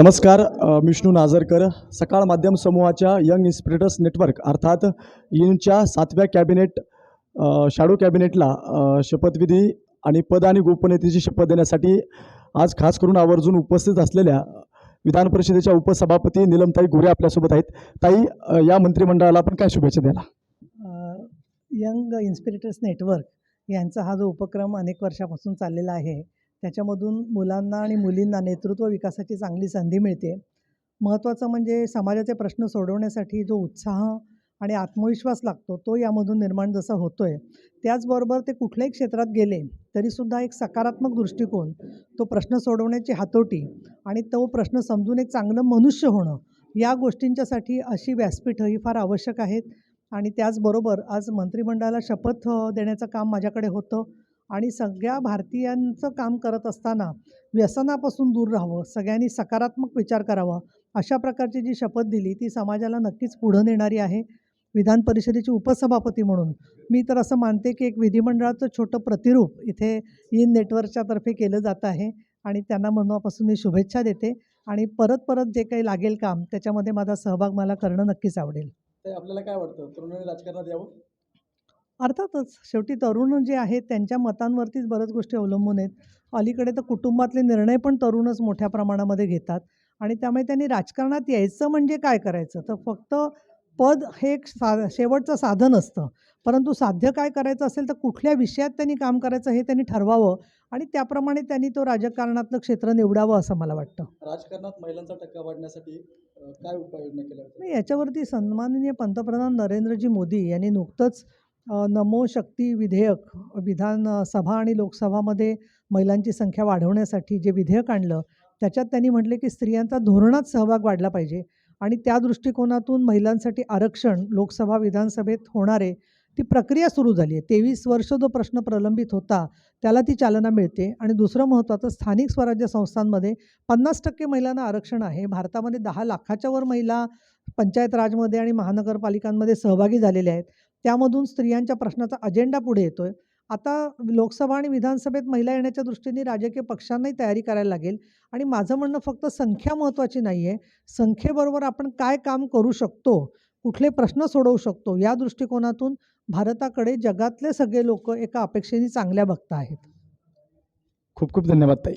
नमस्कार विष्णू नाझरकर सकाळ माध्यम समूहाच्या यंग इन्स्पिरेटर्स नेटवर्क अर्थात यिनच्या सातव्या कॅबिनेट अ, शॅडो कॅबिनेटला शपथविधी आणि पद आणि गोपनीयतेची शपथ देण्यासाठी आज खास करून आवर्जून उपस्थित असलेल्या विधान परिषदेच्या उपसभापती निलमताई गोरे आपल्यासोबत आहेत. ताई या मंत्रिमंडळाला आपण काय शुभेच्छा द्याला? यंग इन्स्पिरेटर्स नेटवर्क यांचा हा जो उपक्रम अनेक वर्षापासून चाललेला आहे त्याच्यामधून मुलांना आणि मुलींना नेतृत्व विकासाची चांगली संधी मिळते. महत्त्वाचं म्हणजे समाजाचे प्रश्न सोडवण्यासाठी जो उत्साह आणि आत्मविश्वास लागतो तो यामधून निर्माण जसा होतो आहे त्याचबरोबर ते कुठल्याही क्षेत्रात गेले तरीसुद्धा एक सकारात्मक दृष्टिकोन तो प्रश्न सोडवण्याची हातोटी आणि तो प्रश्न समजून एक चांगलं मनुष्य होणं या गोष्टींच्यासाठी अशी व्यासपीठं ही फार आवश्यक आहेत. आणि त्याचबरोबर आज मंत्रिमंडळाला शपथ देण्याचं काम माझ्याकडे होतं. आणि सगळ्या भारतीयांचं काम करत असताना व्यसनापासून दूर राहावं सगळ्यांनी सकारात्मक विचार करावा अशा प्रकारची जी शपथ दिली ती समाजाला नक्कीच पुढं नेणारी आहे. विधान परिषदेची उपसभापती म्हणून मी तर असं मानते की एक विधिमंडळाचं छोटं प्रतिरूप इथे इन नेटवर्कच्या तर्फे केलं जात आहे आणि त्यांना मनापासून मी शुभेच्छा देते आणि परत परत जे काही लागेल काम त्याच्यामध्ये माझा सहभाग मला करणं नक्कीच आवडेल. आपल्याला काय वाटतं? तरुणांनी राजकारणात यावं? अर्थातच शेवटी तरुण जे आहेत त्यांच्या मतांवरतीच बऱ्याच गोष्टी अवलंबून आहेत. अलीकडे तर कुटुंबातले निर्णय पण तरुणच मोठ्या प्रमाणामध्ये घेतात आणि त्यामुळे त्यांनी राजकारणात यायचं म्हणजे काय करायचं? तर फक्त पद हे एक सा शेवटचं साधन असतं. परंतु साध्य काय करायचं असेल तर कुठल्या विषयात त्यांनी काम करायचं हे त्यांनी ठरवावं आणि त्याप्रमाणे त्यांनी तो राजकारणातलं क्षेत्र निवडावं असं मला वाटतं. राजकारणात महिलांचा टक्का वाढण्यासाठी काय उपाययोजना केल्या नाही याच्यावरती सन्माननीय पंतप्रधान नरेंद्रजी मोदी यांनी नुकतंच नमो शक्ती विधेयक विधान सभा आणि लोकसभामध्ये महिलांची संख्या वाढवण्यासाठी जे विधेयक आणलं त्याच्यात त्यांनी म्हटले की स्त्रियांचा धोरणात सहभाग वाढला पाहिजे आणि त्या दृष्टिकोनातून महिलांसाठी आरक्षण लोकसभा विधानसभेत होणारे ती प्रक्रिया सुरू झाली आहे. तेवीस वर्ष जो प्रश्न प्रलंबित होता त्याला ती चालना मिळते आणि दुसरं महत्त्वाचं स्थानिक स्वराज्य संस्थांमध्ये पन्नास टक्के महिलांना आरक्षण आहे. भारतामध्ये दहा लाखाच्या वर महिला पंचायत राजमध्ये आणि महानगरपालिकांमध्ये सहभागी झालेल्या आहेत. त्यामधून स्त्रियांच्या प्रश्नाचा अजेंडा पुढे येतो आहे आता लोकसभा आणि विधानसभेत महिला येण्याच्या दृष्टीने राजकीय पक्षांनाही तयारी करायला लागेल. आणि माझं म्हणणं फक्त संख्या महत्त्वाची नाही आहे संख्येबरोबर आपण काय काम करू शकतो? कुठले प्रश्न सोडवू शकतो? या दृष्टिकोनातून भारताकडे जगातले सगळे लोक एका अपेक्षेने चांगल्या बघता आहेत. खूप खूप धन्यवाद ताई.